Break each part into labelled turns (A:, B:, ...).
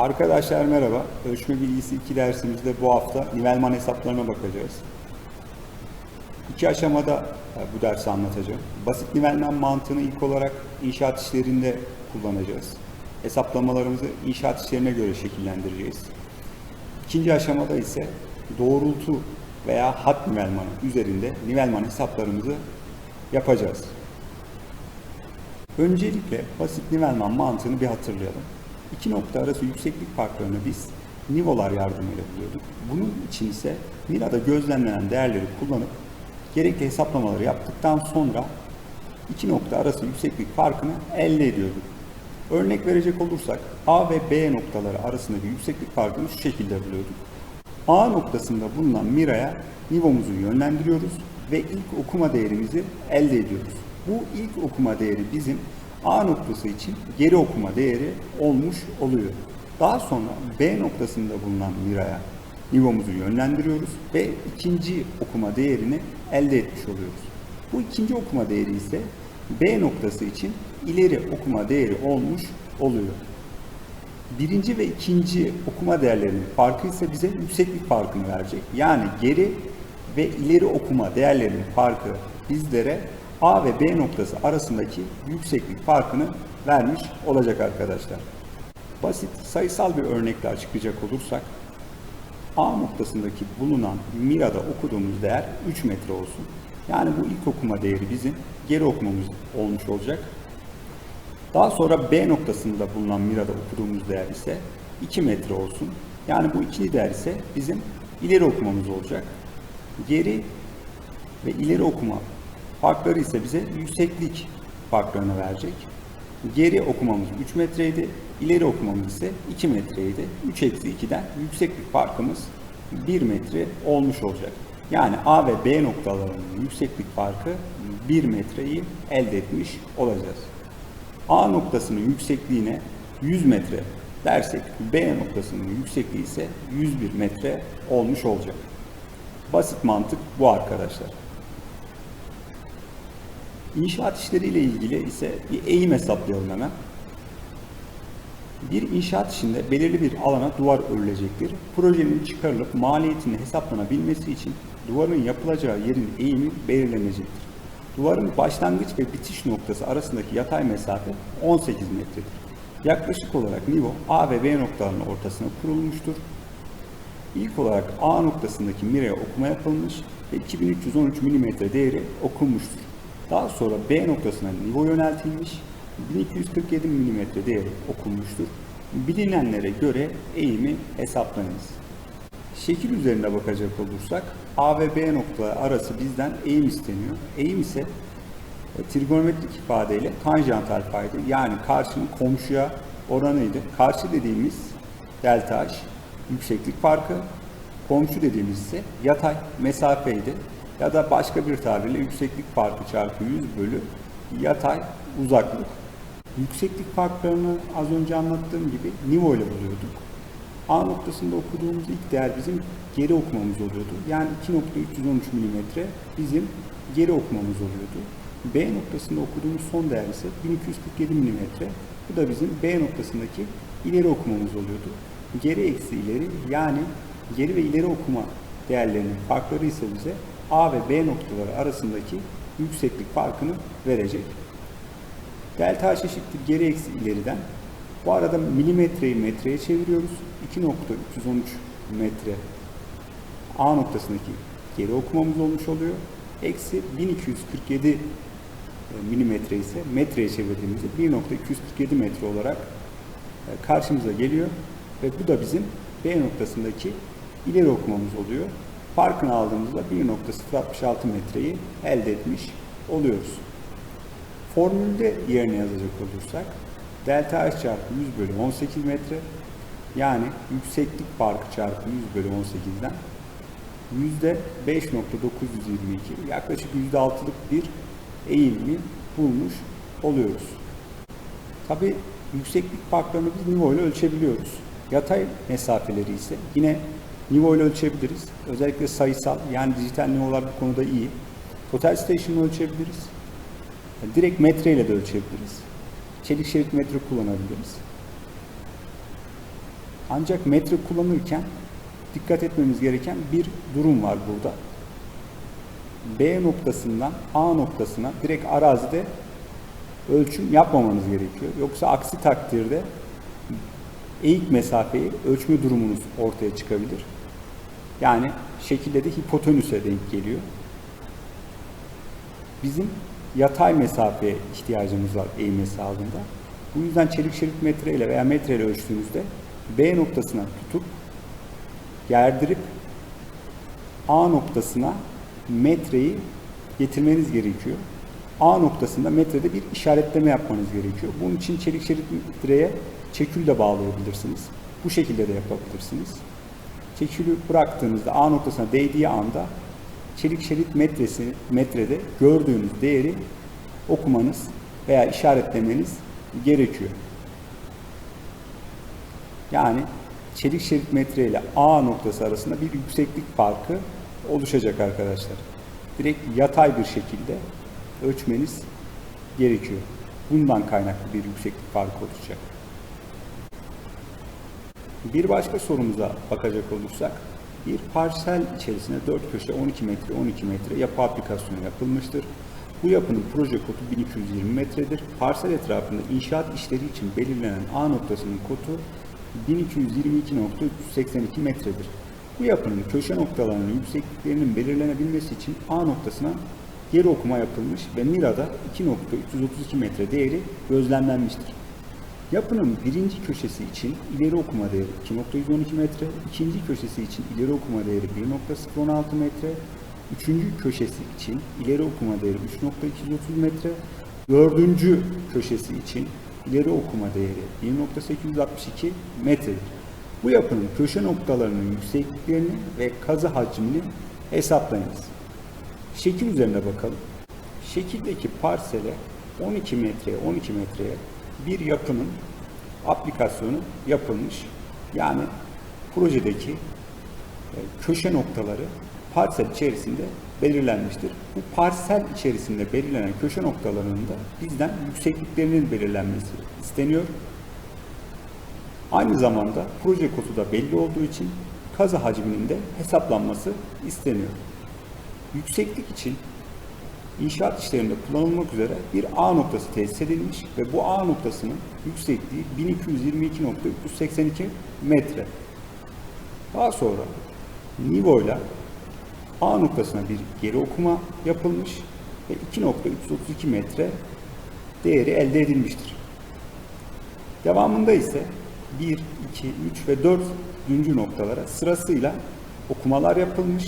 A: Arkadaşlar merhaba. Ölçme bilgisi 2 dersimizde bu hafta nivelman hesaplarına bakacağız. İki aşamada e, bu dersi anlatacağım. Basit nivelman mantığını ilk olarak inşaat işlerinde kullanacağız. Hesaplamalarımızı inşaat işlerine göre şekillendireceğiz. İkinci aşamada ise doğrultu veya hat nivelmanı üzerinde nivelman hesaplarımızı yapacağız. Öncelikle basit nivelman mantığını bir hatırlayalım. İki nokta arası yükseklik farklarını biz nivolar yardımıyla buluyorduk. Bunun için ise Mira'da gözlemlenen değerleri kullanıp gerekli hesaplamaları yaptıktan sonra iki nokta arası yükseklik farkını elde ediyorduk. Örnek verecek olursak A ve B noktaları arasındaki yükseklik farkını şu şekilde buluyorduk. A noktasında bulunan Mira'ya nivomuzu yönlendiriyoruz ve ilk okuma değerimizi elde ediyoruz. Bu ilk okuma değeri bizim A noktası için geri okuma değeri olmuş oluyor. Daha sonra B noktasında bulunan Mira'ya nivomuzu yönlendiriyoruz ve ikinci okuma değerini elde etmiş oluyoruz. Bu ikinci okuma değeri ise B noktası için ileri okuma değeri olmuş oluyor. Birinci ve ikinci okuma değerlerinin farkı ise bize yükseklik farkını verecek. Yani geri ve ileri okuma değerlerinin farkı bizlere A ve B noktası arasındaki yükseklik farkını vermiş olacak arkadaşlar. Basit sayısal bir örnekle açıklayacak olursak A noktasındaki bulunan Mira'da okuduğumuz değer 3 metre olsun. Yani bu ilk okuma değeri bizim geri okumamız olmuş olacak. Daha sonra B noktasında bulunan Mira'da okuduğumuz değer ise 2 metre olsun. Yani bu ikinci değer ise bizim ileri okumamız olacak. Geri ve ileri okuma farkları ise bize yükseklik farklarını verecek. Geri okumamız 3 metreydi, ileri okumamız ise 2 metreydi. 3 eksi 2'den yükseklik farkımız 1 metre olmuş olacak. Yani A ve B noktalarının yükseklik farkı 1 metreyi elde etmiş olacağız. A noktasının yüksekliğine 100 metre dersek B noktasının yüksekliği ise 101 metre olmuş olacak. Basit mantık bu arkadaşlar. İnşaat işleriyle ilgili ise bir eğim hesaplayalım hemen. Bir inşaat işinde belirli bir alana duvar örülecektir. Projenin çıkarılıp maliyetinin hesaplanabilmesi için duvarın yapılacağı yerin eğimi belirlenecektir. Duvarın başlangıç ve bitiş noktası arasındaki yatay mesafe 18 metredir. Yaklaşık olarak nivo A ve B noktalarının ortasına kurulmuştur. İlk olarak A noktasındaki miraya okuma yapılmış ve 2313 mm değeri okunmuştur. Daha sonra B noktasına nivo yöneltilmiş, 1247 mm değeri okunmuştur. Bilinenlere göre eğimi hesaplanınız. Şekil üzerinde bakacak olursak A ve B noktaları arası bizden eğim isteniyor. Eğim ise trigonometrik ifadeyle tanjant alfaydı. Yani karşının komşuya oranıydı. Karşı dediğimiz delta h yükseklik farkı, komşu dediğimiz ise yatay mesafeydi. Ya da başka bir tabirle yükseklik farkı çarpı 100 bölü yatay uzaklık. Yükseklik farklarını az önce anlattığım gibi nivo ile buluyorduk. A noktasında okuduğumuz ilk değer bizim geri okumamız oluyordu. Yani 2.313 mm bizim geri okumamız oluyordu. B noktasında okuduğumuz son değer ise 1247 mm. Bu da bizim B noktasındaki ileri okumamız oluyordu. Geri eksi ileri yani geri ve ileri okuma değerlerinin farkları ise bize A ve B noktaları arasındaki yükseklik farkını verecek. Delta H eşittir geri eksi ileriden. Bu arada milimetreyi metreye çeviriyoruz. 2.313 metre A noktasındaki geri okumamız olmuş oluyor. Eksi 1247 milimetre ise metreye çevirdiğimizde 1.247 metre olarak e, karşımıza geliyor. Ve bu da bizim B noktasındaki ileri okumamız oluyor. Farkını aldığımızda 1.066 metreyi elde etmiş oluyoruz. Formülde yerine yazacak olursak delta h çarpı 100 bölü 18 metre yani yükseklik farkı çarpı 100 bölü 18'den yüzde 5.922 yaklaşık yüzde altılık bir eğilimi bulmuş oluyoruz. Tabi yükseklik farklarını biz nivo ile ölçebiliyoruz. Yatay mesafeleri ise yine nivo ile ölçebiliriz. Özellikle sayısal yani dijital nivolar bu konuda iyi. Total station ölçebiliriz. Direkt metre ile de ölçebiliriz. Çelik şerit metre kullanabiliriz. Ancak metre kullanırken dikkat etmemiz gereken bir durum var burada. B noktasından A noktasına direkt arazide ölçüm yapmamanız gerekiyor. Yoksa aksi takdirde eğik mesafeyi ölçme durumunuz ortaya çıkabilir. Yani şekilde de hipotenüse denk geliyor. Bizim yatay mesafeye ihtiyacımız var eğim hesabında. Bu yüzden çelik şerit metre ile veya metre ile ölçtüğünüzde B noktasına tutup gerdirip A noktasına metreyi getirmeniz gerekiyor. A noktasında metrede bir işaretleme yapmanız gerekiyor. Bunun için çelik şerit metreye çekül de bağlayabilirsiniz. Bu şekilde de yapabilirsiniz. Çekülü bıraktığınızda A noktasına değdiği anda çelik şerit metresi metrede gördüğünüz değeri okumanız veya işaretlemeniz gerekiyor. Yani çelik şerit metre ile A noktası arasında bir yükseklik farkı oluşacak arkadaşlar. Direkt yatay bir şekilde ölçmeniz gerekiyor. Bundan kaynaklı bir yükseklik farkı oluşacak. Bir başka sorumuza bakacak olursak, bir parsel içerisine 4 köşe 12 metre 12 metre yapı aplikasyonu yapılmıştır. Bu yapının proje kodu 1220 metredir. Parsel etrafında inşaat işleri için belirlenen A noktasının kodu 1222.382 metredir. Bu yapının köşe noktalarının yüksekliklerinin belirlenebilmesi için A noktasına geri okuma yapılmış ve MIRA'da 2.332 metre değeri gözlemlenmiştir. Yapının birinci köşesi için ileri okuma değeri 2.112 metre, ikinci köşesi için ileri okuma değeri 1.016 metre, üçüncü köşesi için ileri okuma değeri 3.230 metre, dördüncü köşesi için ileri okuma değeri 1.862 metredir. Bu yapının köşe noktalarının yüksekliklerini ve kazı hacmini hesaplayınız. Şekil üzerine bakalım. Şekildeki parsele 12 metreye 12 metreye bir yapının aplikasyonu yapılmış. Yani projedeki e, köşe noktaları parsel içerisinde belirlenmiştir. Bu parsel içerisinde belirlenen köşe noktalarının da bizden yüksekliklerinin belirlenmesi isteniyor. Aynı zamanda proje kodu da belli olduğu için kazı hacminin de hesaplanması isteniyor. Yükseklik için inşaat işlerinde kullanılmak üzere bir A noktası tesis edilmiş ve bu A noktasının yüksekliği 1222.382 metre. Daha sonra Nivo ile A noktasına bir geri okuma yapılmış ve 2.332 metre değeri elde edilmiştir. Devamında ise 1, 2, 3 ve 4. noktalara sırasıyla okumalar yapılmış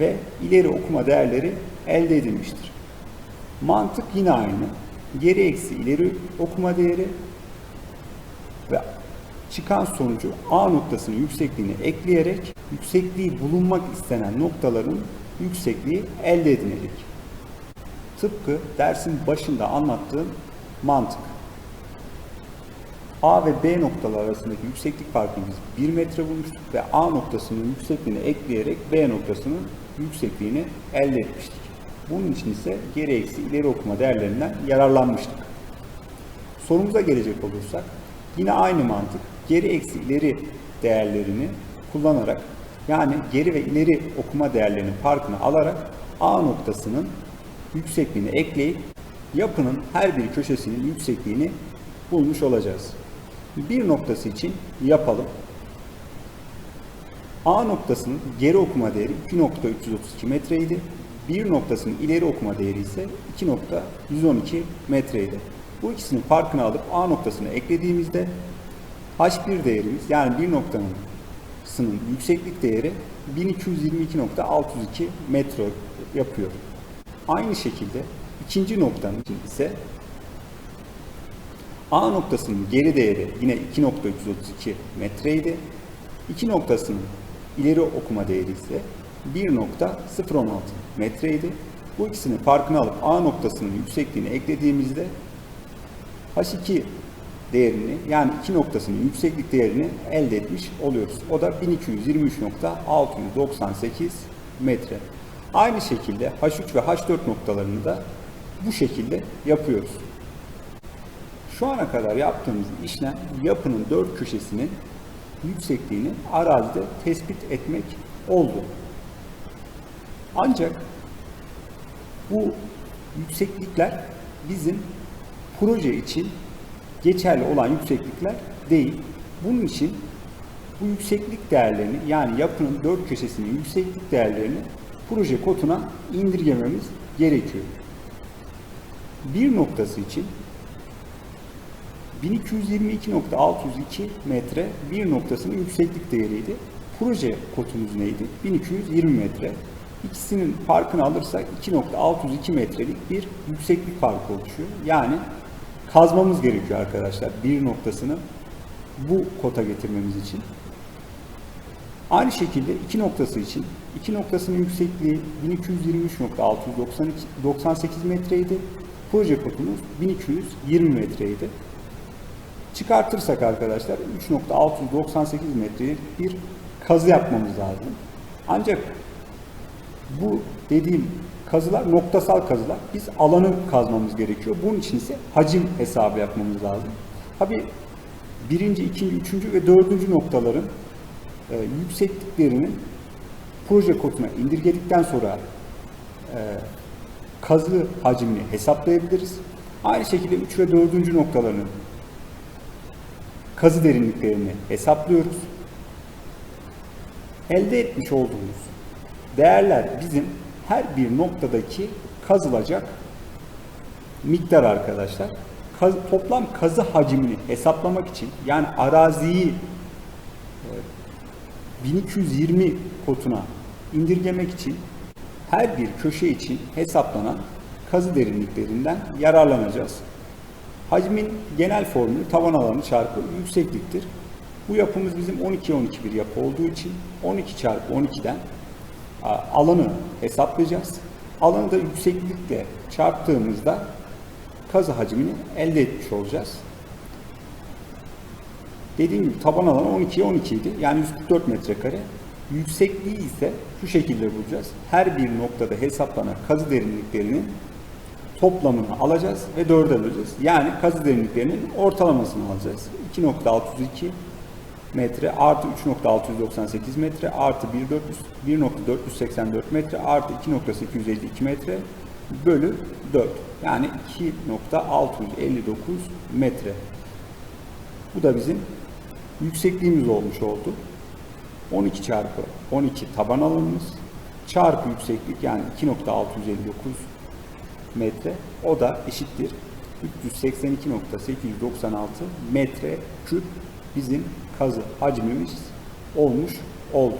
A: ve ileri okuma değerleri elde edilmiştir. Mantık yine aynı. Geri eksi ileri okuma değeri ve çıkan sonucu A noktasının yüksekliğini ekleyerek yüksekliği bulunmak istenen noktaların yüksekliği elde edilecek. Tıpkı dersin başında anlattığım mantık. A ve B noktalar arasındaki yükseklik farkını biz 1 metre bulmuştuk ve A noktasının yüksekliğini ekleyerek B noktasının yüksekliğini elde etmiştik. Bunun için ise geri eksi ileri okuma değerlerinden yararlanmıştık. Sorumuza gelecek olursak yine aynı mantık geri eksi ileri değerlerini kullanarak yani geri ve ileri okuma değerlerinin farkını alarak A noktasının yüksekliğini ekleyip yapının her bir köşesinin yüksekliğini bulmuş olacağız. Bir noktası için yapalım. A noktasının geri okuma değeri 2.332 metreydi. Bir noktasının ileri okuma değeri ise 2.112 metreydi. Bu ikisinin farkını alıp A noktasına eklediğimizde H1 değerimiz yani bir noktanın sının yükseklik değeri 1222.602 metre yapıyor. Aynı şekilde ikinci noktanın için ise A noktasının geri değeri yine 2.332 metreydi. İki noktasının ileri okuma değeri ise 1.016 metreydi. Bu ikisinin farkını alıp A noktasının yüksekliğini eklediğimizde H2 değerini yani iki noktasının yükseklik değerini elde etmiş oluyoruz. O da 1223.698 metre. Aynı şekilde H3 ve H4 noktalarını da bu şekilde yapıyoruz. Şu ana kadar yaptığımız işlem yapının dört köşesinin yüksekliğini arazide tespit etmek oldu. Ancak bu yükseklikler bizim proje için geçerli olan yükseklikler değil. Bunun için bu yükseklik değerlerini yani yapının dört köşesinin yükseklik değerlerini proje koduna indirgememiz gerekiyor. Bir noktası için 1222.602 metre bir noktasının yükseklik değeriydi. Proje kodumuz neydi? 1220 metre. İkisinin farkını alırsak 2.602 metrelik bir yükseklik farkı oluşuyor. Yani kazmamız gerekiyor arkadaşlar bir noktasını bu kota getirmemiz için. Aynı şekilde iki noktası için iki noktasının yüksekliği 1223.698 metreydi. Proje kodumuz 1220 metreydi. Çıkartırsak arkadaşlar 3.698 metrelik bir kazı yapmamız lazım. Ancak bu dediğim kazılar noktasal kazılar. Biz alanı kazmamız gerekiyor. Bunun için ise hacim hesabı yapmamız lazım. Tabi birinci, ikinci, üçüncü ve dördüncü noktaların e, yüksekliklerinin proje koduna indirgedikten sonra e, kazı hacmini hesaplayabiliriz. Aynı şekilde 3 ve 4. noktalarının kazı derinliklerini hesaplıyoruz. Elde etmiş olduğumuz değerler bizim her bir noktadaki kazılacak miktar arkadaşlar. Kaz- toplam kazı hacmini hesaplamak için yani araziyi e, 1220 kotuna indirgemek için her bir köşe için hesaplanan kazı derinliklerinden yararlanacağız. Hacmin genel formülü tavan alanı çarpı yüksekliktir. Bu yapımız bizim 12-12 bir yapı olduğu için 12 çarpı 12'den a, alanı hesaplayacağız. Alanı da yükseklikle çarptığımızda kazı hacmini elde etmiş olacağız. Dediğim gibi taban alanı 12'ye 12 idi. Yani 144 metrekare. Yüksekliği ise şu şekilde bulacağız. Her bir noktada hesaplanan kazı derinliklerinin toplamını alacağız ve 4'e böleceğiz. Yani kazı derinliklerinin ortalamasını alacağız. 2.602 metre artı 3.698 metre artı 1.484 metre artı 2.852 metre bölü 4. Yani 2.659 metre. Bu da bizim yüksekliğimiz olmuş oldu. 12 çarpı 12 taban alanımız çarpı yükseklik yani 2.659 metre o da eşittir 382.896 metre küp bizim kazı hacmimiz olmuş oldu.